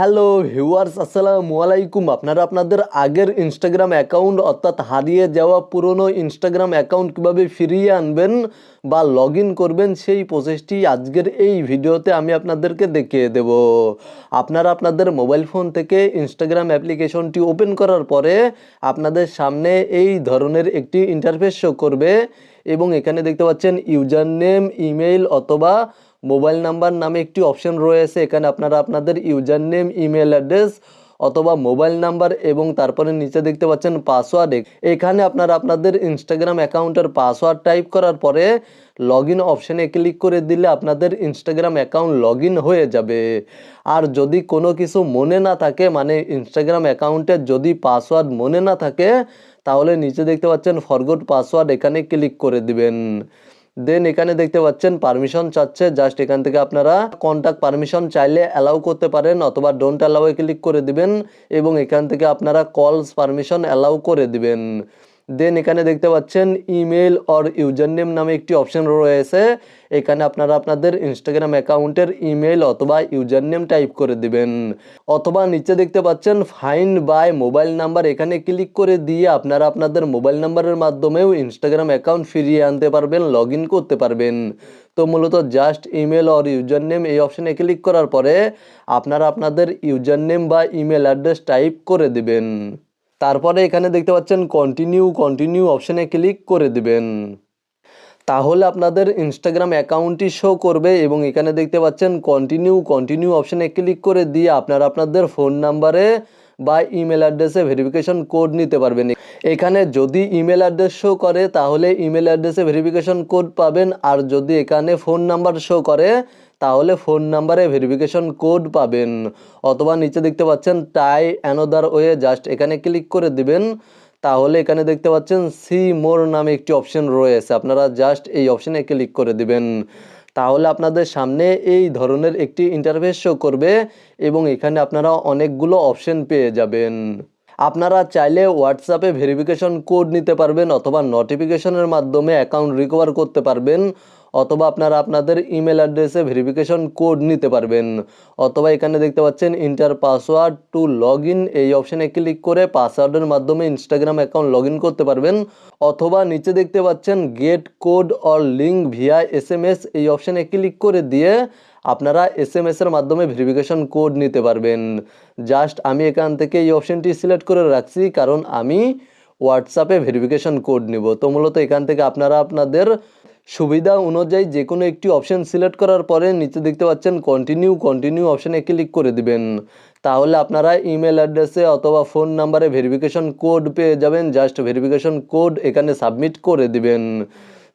Hello viewers আসসালামু আলাইকুম। আপনারা আপনাদের আগের ইনস্টাগ্রাম অ্যাকাউন্ট অর্থাৎ হারিয়ে যাওয়া পুরনো ইনস্টাগ্রাম অ্যাকাউন্ট কীভাবে ফিরিয়ে আনবেন বা লগ করবেন, সেই প্রসেসটি আজকের এই ভিডিওতে আমি আপনাদেরকে দেখিয়ে দেব। আপনারা আপনাদের মোবাইল ফোন থেকে ইনস্টাগ্রাম অ্যাপ্লিকেশনটি ওপেন করার পরে আপনাদের সামনে এই ধরনের একটি ইন্টারফেস শো করবে এবং এখানে দেখতে পাচ্ছেন ইউজার নেম ইমেইল অথবা মোবাইল নাম্বার নামে একটি অপশন রয়েছে। এখানে আপনারা আপনাদের ইউজার নেম ইমেল অ্যাড্রেস অথবা মোবাইল নাম্বার এবং তারপরে নিচে দেখতে পাচ্ছেন পাসওয়ার্ড। এখানে আপনারা আপনাদের ইনস্টাগ্রাম অ্যাকাউন্টের পাসওয়ার্ড টাইপ করার পরে লগ ইন অপশানে ক্লিক করে দিলে আপনাদের ইনস্টাগ্রাম অ্যাকাউন্ট লগ হয়ে যাবে। আর যদি কোনো কিছু মনে না থাকে মানে ইনস্টাগ্রাম অ্যাকাউন্টের যদি পাসওয়ার্ড মনে না থাকে, তাহলে নিচে দেখতে পাচ্ছেন ফরগট পাসওয়ার্ড এখানে ক্লিক করে দিবেন। দেন এখানে দেখতে পাচ্ছেন পারমিশন চাচ্ছে। জাস্ট এখান থেকে আপনারা কন্ট্যাক্ট পারমিশন চাইলে অ্যালাউ করতে পারেন অথবা ডোন্ট অ্যালাউয়ে ক্লিক করে দিবেন এবং এখান থেকে আপনারা কলস পারমিশন অ্যালাউ করে দিবেন। দেন এখানে দেখতে পাচ্ছেন ইমেল অর ইউজার নেম নামে একটি অপশন রয়েছে। এখানে আপনারা আপনাদের ইনস্টাগ্রাম অ্যাকাউন্টের ইমেল অথবা ইউজার নেম টাইপ করে দিবেন। অথবা নিচে দেখতে পাচ্ছেন ফাইন বাই মোবাইল নাম্বার। এখানে ক্লিক করে দিয়ে আপনারা আপনাদের মোবাইল নাম্বারের মাধ্যমেও ইনস্টাগ্রাম অ্যাকাউন্ট ফিরিয়ে আনতে পারবেন লগ করতে পারবেন। তো মূলত just email or user name এই অপশানে ক্লিক করার পরে আপনারা আপনাদের ইউজার নেম বা ইমেল অ্যাড্রেস টাইপ করে দিবেন। তারপরে এখানে দেখতে পাচ্ছেন কন্টিনিউ কন্টিনিউ অপশানে ক্লিক করে দিবেন। তাহলে আপনাদের ইনস্টাগ্রাম অ্যাকাউন্টটি শো করবে এবং এখানে দেখতে পাচ্ছেন কন্টিনিউ কন্টিনিউ অপশানে ক্লিক করে দিয়ে আপনারা আপনাদের ফোন নাম্বারে বা ইমেল অ্যাড্রেসে ভেরিফিকেশন কোড নিতে পারবেন। এখানে যদি ইমেল অ্যাড্রেস শো করে, তাহলে ইমেল অ্যাড্রেসে ভেরিফিকেশন কোড পাবেন। আর যদি এখানে ফোন নাম্বার শো করে, তাহলে ফোন নাম্বারে ভেরিফিকেশন কোড পাবেন। অথবা নিচে দেখতে পাচ্ছেন টাই অ্যানোদার ওয়ে জাস্ট এখানে ক্লিক করে দিবেন। তাহলে এখানে দেখতে পাচ্ছেন সি মোর নামে একটি অপশন রয়েছে। আপনারা জাস্ট এই অপশনে ক্লিক করে দিবেন। তাহলে আপনাদের সামনে এই ধরনের একটি ইন্টারফেস শো করবে এবং এখানে আপনারা অনেকগুলো অপশন পেয়ে যাবেন। আপনারা চাইলে হোয়াটসঅ্যাপে ভেরিফিকেশন কোড নিতে পারবেন অথবা নোটিফিকেশনের মাধ্যমে অ্যাকাউন্ট রিকভার করতে পারবেন অথবা আপনারা আপনাদের ইমেল অ্যাড্রেসে ভেরিফিকেশন কোড নিতে পারবেন। অথবা এখানে দেখতে পাচ্ছেন ইন্টার পাসওয়ার্ড টু লগ এই অপশানে ক্লিক করে পাসওয়ার্ডের মাধ্যমে ইনস্টাগ্রাম অ্যাকাউন্ট লগ করতে পারবেন। অথবা নিচে দেখতে পাচ্ছেন get code or link via S এই অপশানে ক্লিক করে দিয়ে আপনারা এস এম এসের মাধ্যমে ভেরিফিকেশন কোড নিতে পারবেন। জাস্ট আমি এখান থেকে এই অপশানটি সিলেক্ট করে রাখছি, কারণ আমি হোয়াটসঅ্যাপে ভেরিফিকেশন কোড নিব। তো মূলত এখান থেকে আপনারা আপনাদের সুবিধা অনুযায়ী যে কোনো একটি অপশান সিলেক্ট করার পরে নিচে দেখতে পাচ্ছেন কন্টিনিউ কন্টিনিউ অপশানে ক্লিক করে দিবেন। তাহলে আপনারা ইমেল অ্যাড্রেসে অথবা ফোন নাম্বারে ভেরিফিকেশন কোড পেয়ে যাবেন। জাস্ট ভেরিফিকেশন কোড এখানে সাবমিট করে দিবেন।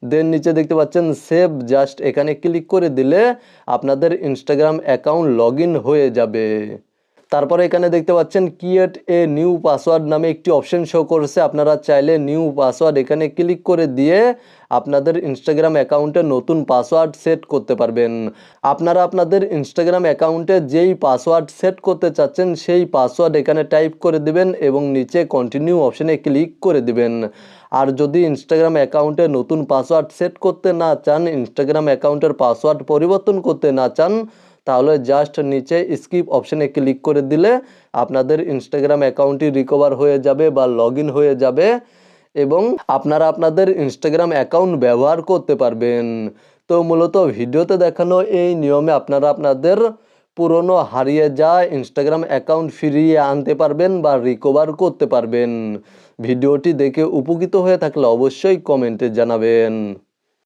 দেন নিচে দেখতে পাচ্ছেন সেভ জাস্ট এখানে ক্লিক করে দিলে আপনাদের ইনস্টাগ্রাম অ্যাকাউন্ট লগ হয়ে যাবে। তারপরে এখানে দেখতে পাচ্ছেন ক্রিয়েট এ নিউ পাসওয়ার্ড নামে একটি অপশন শো করছে। আপনারা চাইলে নিউ পাসওয়ার্ড এখানে ক্লিক করে দিয়ে আপনাদের ইনস্টাগ্রাম অ্যাকাউন্টে নতুন পাসওয়ার্ড সেট করতে পারবেন। আপনারা আপনাদের ইনস্টাগ্রাম অ্যাকাউন্টে যেই পাসওয়ার্ড সেট করতে চাচ্ছেন, সেই পাসওয়ার্ড এখানে টাইপ করে দিবেন এবং নিচে কন্টিনিউ অপশানে ক্লিক করে দিবেন। আর যদি ইনস্টাগ্রাম অ্যাকাউন্টে নতুন পাসওয়ার্ড সেট করতে না চান ইনস্টাগ্রাম অ্যাকাউন্টের পাসওয়ার্ড পরিবর্তন করতে না চান তাহলে জাস্ট নিচে স্কিপ অপশানে ক্লিক করে দিলে আপনাদের ইনস্টাগ্রাম অ্যাকাউন্টটি রিকভার হয়ে যাবে বা লগ হয়ে যাবে এবং আপনারা আপনাদের ইনস্টাগ্রাম অ্যাকাউন্ট ব্যবহার করতে পারবেন। তো মূলত ভিডিওতে দেখানো এই নিয়মে আপনারা আপনাদের পুরনো হারিয়ে যাওয়া ইনস্টাগ্রাম অ্যাকাউন্ট ফিরিয়ে আনতে পারবেন বা রিকভার করতে পারবেন। ভিডিওটি দেখে উপকৃত হয়ে থাকলে অবশ্যই কমেন্টে জানাবেন।